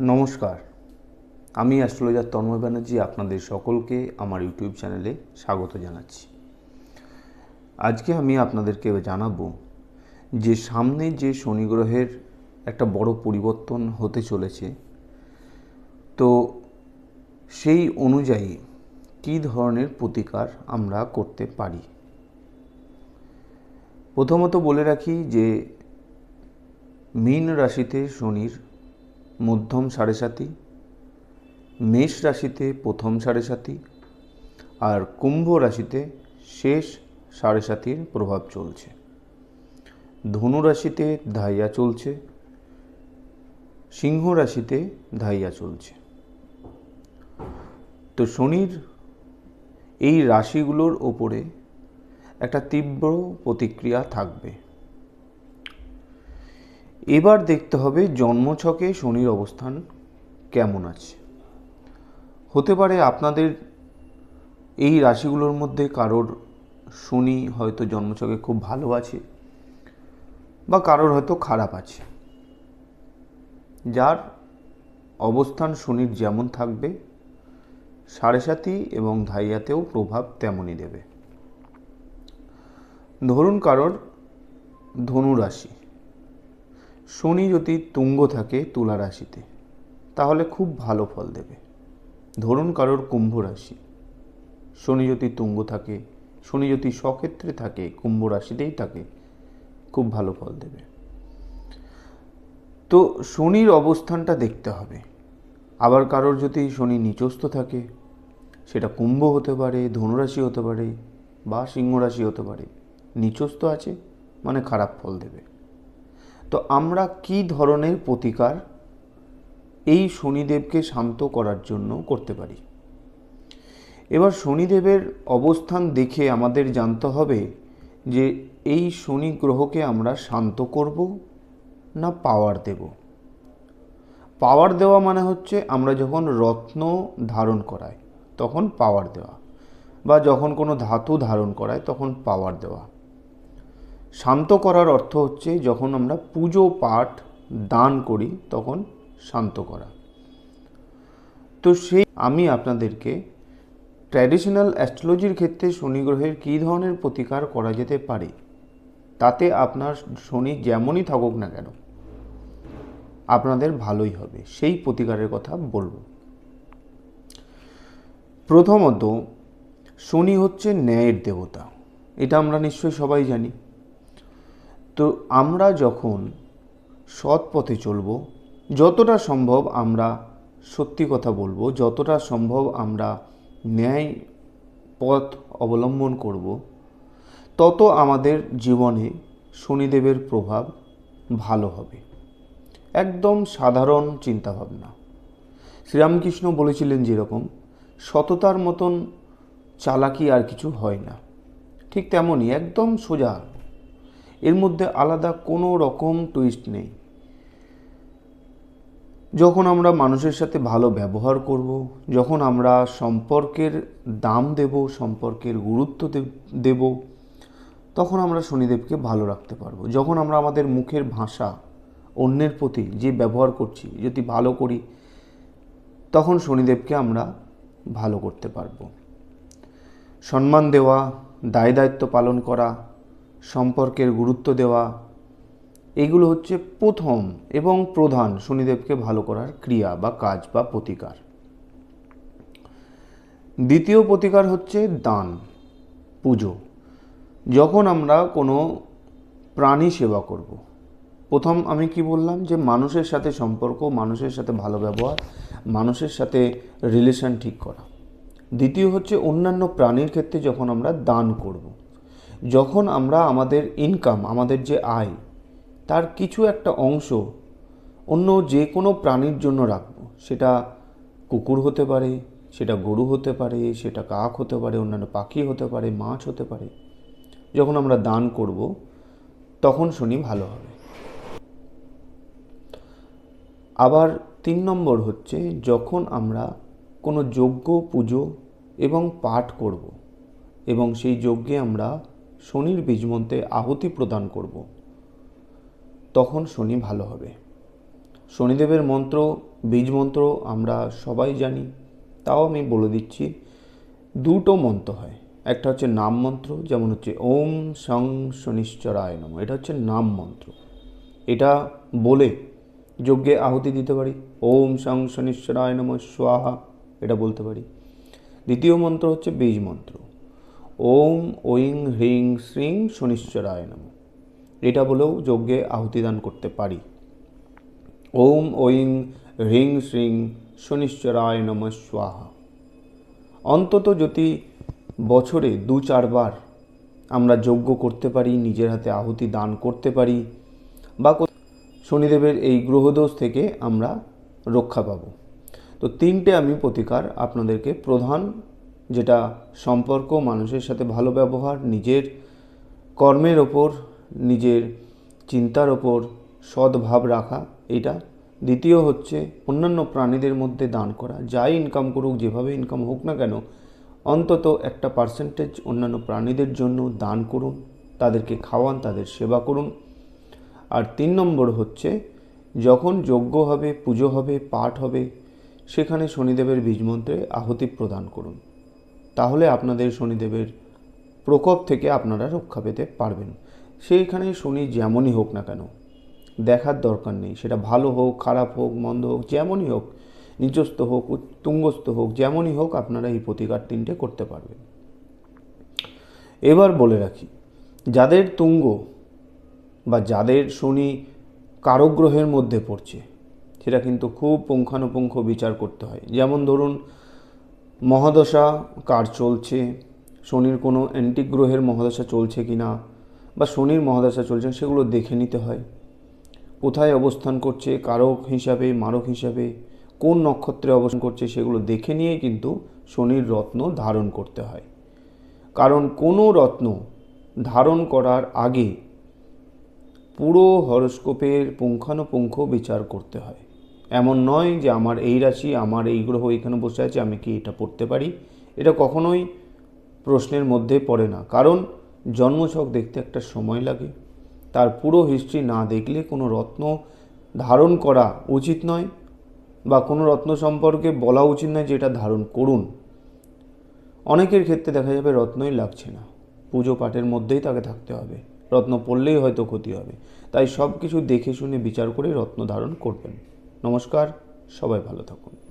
নমস্কার। আমি অ্যাস্ট্রোলজার তন্ময় ব্যানার্জি, আপনাদের সকলকে আমার ইউটিউব চ্যানেলে স্বাগত জানাচ্ছি। আজকে আমি আপনাদেরকে জানাব যে সামনে যে শনি গ্রহের একটা বড় পরিবর্তন হতে চলেছে, তো সেই অনুযায়ী কী ধরনের প্রতিকার আমরা করতে পারি? প্রথমত বলে রাখি যে, মীন রাশিতে শনির মধ্যম সাড়ে সাতি, মেষ রাশিতে প্রথম সাড়ে সাতি আর কুম্ভ রাশিতে শেষ সাড়ে সাতির প্রভাব চলছে। ধনু রাশিতে ধাইয়া চলছে, সিংহ রাশিতে ধাইয়া চলছে। তো শনির এই রাশিগুলোর ওপরে একটা তীব্র প্রতিক্রিয়া থাকবে। এবার দেখতে হবে জন্মছকে শনির অবস্থান কেমন আছে। হতে পারে আপনাদের এই রাশিগুলোর মধ্যে কারোর শনি হয়তো জন্মছকে খুব ভালো আছে বা কারোর হয়তো খারাপ আছে। যার অবস্থান শনির যেমন থাকবে, সাড়ে সাতি এবং ধাইয়াতেও প্রভাব তেমনই দেবে। ধরুন কারোর ধনু রাশি। শনি যদি তুঙ্গ থাকে তুলা রাশিতে, তাহলে খুব ভালো ফল দেবে। ধরুন কারোর কুম্ভ রাশি। শনি যদি তুঙ্গ থাকে, শনি যদি স্বক্ষেত্রে থাকে, কুম্ভ রাশিতেই থাকে, খুব ভালো ফল দেবে। তো শনির অবস্থানটা দেখতে হবে। আবার কারোর যদি শনি নিচস্থ থাকে, সেটা কুম্ভ হতে পারে, ধনুরাশি হতে পারে বা সিংহরাশি হতে পারে, নিচস্থ আছে মানে খারাপ ফল দেবে। তো আমরা কি ধরনের প্রতিকার এই শনিদেবকে শান্ত করার জন্য করতে পারি? এবার শনিদেবের অবস্থান দেখে আমাদের জানতে হবে যে এই শনি গ্রহকে আমরা শান্ত করব না পাওয়ার দেব? পাওয়ার দেওয়া মানে হচ্ছে আমরা যখন রত্ন ধারণ করাই, তখন পাওয়ার দেওয়া বা যখন কোনো ধাতু ধারণ করায় তখন পাওয়ার দেওয়া। শান্ত করার অর্থ হচ্ছে যখন আমরা পুজো পাঠ দান করি, তখন শান্ত করা। তো সেই আমি আপনাদেরকে ট্র্যাডিশনাল অ্যাস্ট্রোলজির ক্ষেত্রে শনি গ্রহের কী ধরনের প্রতিকার করা যেতে পারে, তাতে আপনার শনি যেমনই থাকুক না কেন, আপনাদের ভালোই হবে। সেই প্রতিকারের কথা বলব। প্রথমত, শনি হচ্ছে ন্যায়ের দেবতা। এটা আমরা নিশ্চয়ই সবাই জানি। তো আমরা যখন সৎ পথে চলব, যতটা সম্ভব আমরা সত্যি কথা বলব, যতটা সম্ভব আমরা ন্যায় পথ অবলম্বন করব, তত আমাদের জীবনে শনিদেবের প্রভাব ভালো হবে। একদম সাধারণ চিন্তাভাবনা। শ্রীরামকৃষ্ণ বলেছিলেন যেরকম, সততার মতন চালাকি আর কিছু হয় না। ঠিক তেমনই একদম সোজা এর মধ্যে আলাদা কোনো রকম টুইস্ট নেই। যখন আমরা মানুষের সাথে ভালো ব্যবহার করব, যখন আমরা সম্পর্কের দাম দেব, সম্পর্কের গুরুত্ব দেব, তখন আমরা শনিদেবকে ভালো রাখতে পারব। যখন আমরা আমাদের মুখের ভাষা অন্যের প্রতি যে ব্যবহার করছি, যদি ভালো করি, তখন শনিদেবকে আমরা ভালো করতে পারব। সম্মান দেওয়া, দায় দায়িত্ব পালন করা সম্পর্কের গুরুত্ব দেওয়া, এগুলো হচ্ছে প্রথম এবং প্রধান শনিদেবকে ভালো করার ক্রিয়া বা কাজ বা প্রতিকার দ্বিতীয় প্রতিকার হচ্ছে দান, পুজো যখন আমরা কোনো প্রাণী সেবা করব। প্রথম আমি কি বললাম যে মানুষের সাথে সম্পর্ক, মানুষের সাথে ভালো ব্যবহার, মানুষের সাথে রিলেশন ঠিক করা দ্বিতীয় হচ্ছে অন্যান্য প্রাণীর ক্ষেত্রে যখন আমরা দান করব। যখন আমরা আমাদের ইনকাম আমাদের যে আয়, তার কিছু একটা অংশ অন্য যে কোনো প্রাণীর জন্য রাখব। সেটা কুকুর হতে পারে, সেটা গরু হতে পারে, সেটা কাক হতে পারে, অন্যান্য পাখি হতে পারে, মাছ হতে পারে। যখন আমরা দান করব, তখন শুনি ভালো হবে। আবার তিন নম্বর হচ্ছে, যখন আমরা কোনো যজ্ঞ, পুজো এবং পাঠ করব এবং সেই যজ্ঞে আমরা শনির বীজমন্ত্রে আহুতি প্রদান করব। তখন শনি ভালো হবে। শনিদেবের মন্ত্র বীজ মন্ত্র আমরা সবাই জানি, তাও আমি বলে দিচ্ছি, দুটো মন্ত্র হয়। একটা হচ্ছে নাম মন্ত্র, যেমন হচ্ছে ওম সং শনিশ্চরায় নম। এটা হচ্ছে নাম মন্ত্র। এটা বলে যজ্ঞে আহুতি দিতে পারি। ওম সং শনিশ্চরায় নম, স্বাহা, এটা বলতে পারি। দ্বিতীয় মন্ত্র হচ্ছে বীজ মন্ত্র ওম ঐং হ্রিং শ্রিং শনিশ্চরায় নম। এটা বলেও যজ্ঞে আহুতি দান করতে পারি। ওম ঐং হ্রিং শ্রিং শনিশ্চরায় নম স্বাহা। অন্তত যদি বছরে দু চারবার আমরা যজ্ঞ করতে পারি, নিজের হাতে আহুতি দান করতে পারি, বা শনিদেবের এই গ্রহদোষ থেকে আমরা রক্ষা পাব। তো তিনটে আমি প্রতিকার আপনাদেরকে প্রধান যেটা সম্পর্ক, মানুষের সাথে ভালো ব্যবহার, নিজের কর্মের ওপর, নিজের চিন্তার ওপর সদ্ভাব রাখা, এটা। দ্বিতীয় হচ্ছে অন্যান্য প্রাণীদের মধ্যে দান করা। যাই ইনকাম করুক, যেভাবে ইনকাম হোক না কেন, অন্তত একটা পার্সেন্টেজ অন্যান্য প্রাণীদের জন্য দান করুন, তাদেরকে খাওয়ান, তাদের সেবা করুন। আর তিন নম্বর হচ্ছে, যখন যজ্ঞ হবে, পুজো হবে, পাঠ হবে, সেখানে শনিদেবের বীজমন্ত্রে আহুতি প্রদান করুন। তাহলে আপনাদের শনিদেবের প্রকোপ থেকে আপনারা রক্ষা পেতে পারবেন। সেইখানে শনি যেমনই হোক না কেন, দেখার দরকার নেই। সেটা ভালো হোক, খারাপ হোক, মন্দ হোক, যেমনই হোক নিচস্থ হোক তুঙ্গস্থ হোক, যেমনই হোক আপনারা এই প্রতিকার তিনটে করতে পারবেন। এবার বলে রাখি, যাদের তুঙ্গ বা যাদের শনি কারগ্রহের মধ্যে পড়ছে, সেটা কিন্তু খুব পুঙ্খানুপুঙ্খ বিচার করতে হয়। যেমন ধরুন মহাদশা কার চলছে? শনির কোনো অ্যান্টিগ্রহের মহাদশা চলছে কি না? বা শনির মহাদশা চলছে সেগুলো দেখে নিতে হয়। কোথায় অবস্থান করছে, কারক হিসাবে, মারক হিসাবে, কোন নক্ষত্রে অবস্থান করছে, সেগুলো দেখে নিয়ে কিন্তু শনির রত্ন ধারণ করতে হয়। কারণ কোনো রত্ন ধারণ করার আগে পুরো হরস্কোপের পুঙ্খানুপুঙ্খ বিচার করতে হয়। এমন নয় যে আমার এই রাশি, আমার এই গ্রহ এখানে বসে আছে, আমি কি এটা পড়তে পারি? এটা কখনোই প্রশ্নের মধ্যে পড়ে না। কারণ জন্মছক দেখতে একটা সময় লাগে। তার পুরো হিস্ট্রি না দেখলে কোনো রত্ন ধারণ করা উচিত নয় বা কোনো রত্ন সম্পর্কে বলা উচিত নয় যে এটা ধারণ করুন। অনেকের ক্ষেত্রে দেখা যাবে রত্নই লাগছে না। পুজো পাঠের মধ্যেই তাকে থাকতে হবে। রত্ন পড়লেই হয়তো ক্ষতি হবে। তাই সব কিছু দেখে শুনে বিচার করে রত্ন ধারণ করবেন। নমস্কার সবাই ভালো থাকুন।